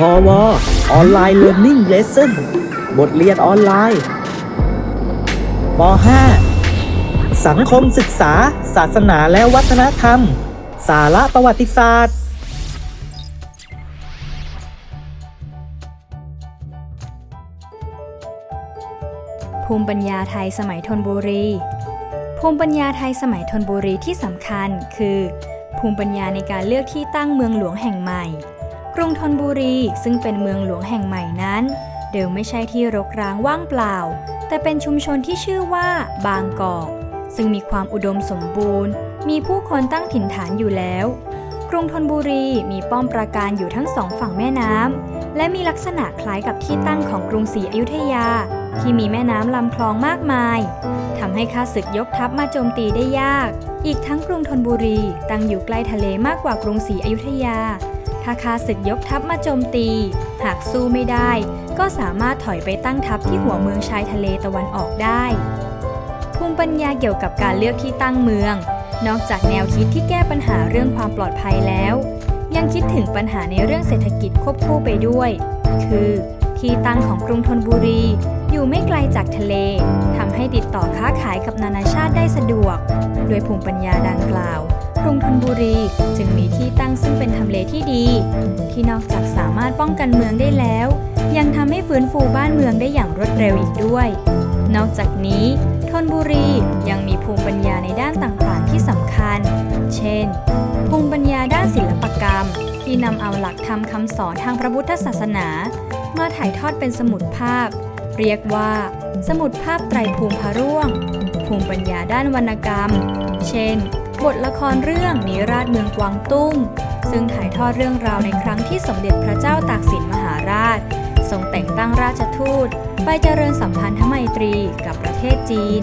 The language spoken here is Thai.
พอวออนไลน์เรียน i ิ g เลส s o n บทเรียนออนไลน์ป .5 สังคมศึกษา ศาสนาและวัฒนธรรม สาระประวัติศาสตร์ ภูมิปัญญาไทยสมัยธนบุรี ภูมิปัญญาไทยสมัยธนบุรีที่สำคัญคือ ภูมิปัญญาในการเลือกที่ตั้งเมืองหลวงแห่งใหม่ กรุงธนบุรี ซึ่งเป็นเมืองหลวงแห่งใหม่นั้น เดิมไม่ใช่ที่รกร้างว่างเปล่า แต่เป็นชุมชนที่ชื่อว่าบางกอก ซึ่งมีความอุดมสมบูรณ์ มีผู้คนตั้งถิ่นฐานอยู่แล้ว กรุงธนบุรีมีป้อมปราการอยู่ทั้งสองฝั่งแม่น้ำและมีลักษณะคล้ายกับที่ตั้งของกรุงศรีอยุธยา ที่มีแม่น้ำลำคลองมากมายทำให้ข้าศึกยกทัพมาโจมตีได้ยาก อีกทั้งกรุงธนบุรีตั้งอยู่ใกล้ทะเลมากกว่ากรุงศรีอยุธยา ถ้าข้าศึกยกทัพมาโจมตี หากสู้ไม่ได้ ก็สามารถถอยไปตั้งทัพที่หัวเมืองชายทะเลตะวันออกได้ ภูมิปัญญาเกี่ยวกับการเลือกที่ตั้งเมือง นอกจากแนวคิดที่แก้ปัญหาเรื่องความปลอดภัยแล้ว ยังคิดถึงปัญหาในเรื่องเศรษฐกิจควบคู่ไปด้วย คือที่ตั้งของกรุงธนบุรี อยู่ไม่ไกลจากทะเลทำให้ติดต่อค้าขายกับนานาชาติได้สะดวก โดยภูมิปัญญาดังกล่าว รุงธนบุรี จึงมีที่ตั้งซึ่งเป็นทำเลที่ดี ที่นอกจากสามารถป้องกันเมืองได้แล้ว ยังทำให้ฟื้นฟูบ้านเมืองได้อย่างรวดเร็วอีกด้วย นอกจากนี้ธนบุรียังมีภูมิปัญญาในด้านต่างๆที่สำคัญ เช่น ภูมิปัญญาด้านศิลปกรรม ที่นำเอาหลักธรรมคำสอนทางพระพุทธศาสนามาถ่ายทอดเป็นสมุดภาพ เรียกว่า สมุดภาพไตรภูมิพระร่วง ภูมิปัญญาด้านวรรณกรรม เช่น บทละครเรื่องนิราชเมืองกวางตุ้ง ซึ่งถ่ายทอดเรื่องราวในครั้งที่สมเด็จพระเจ้าตากสินมหาราช ทรงแต่งตั้งราชทูต ไปเจริญสัมพันธไมตรีกับประเทศจีน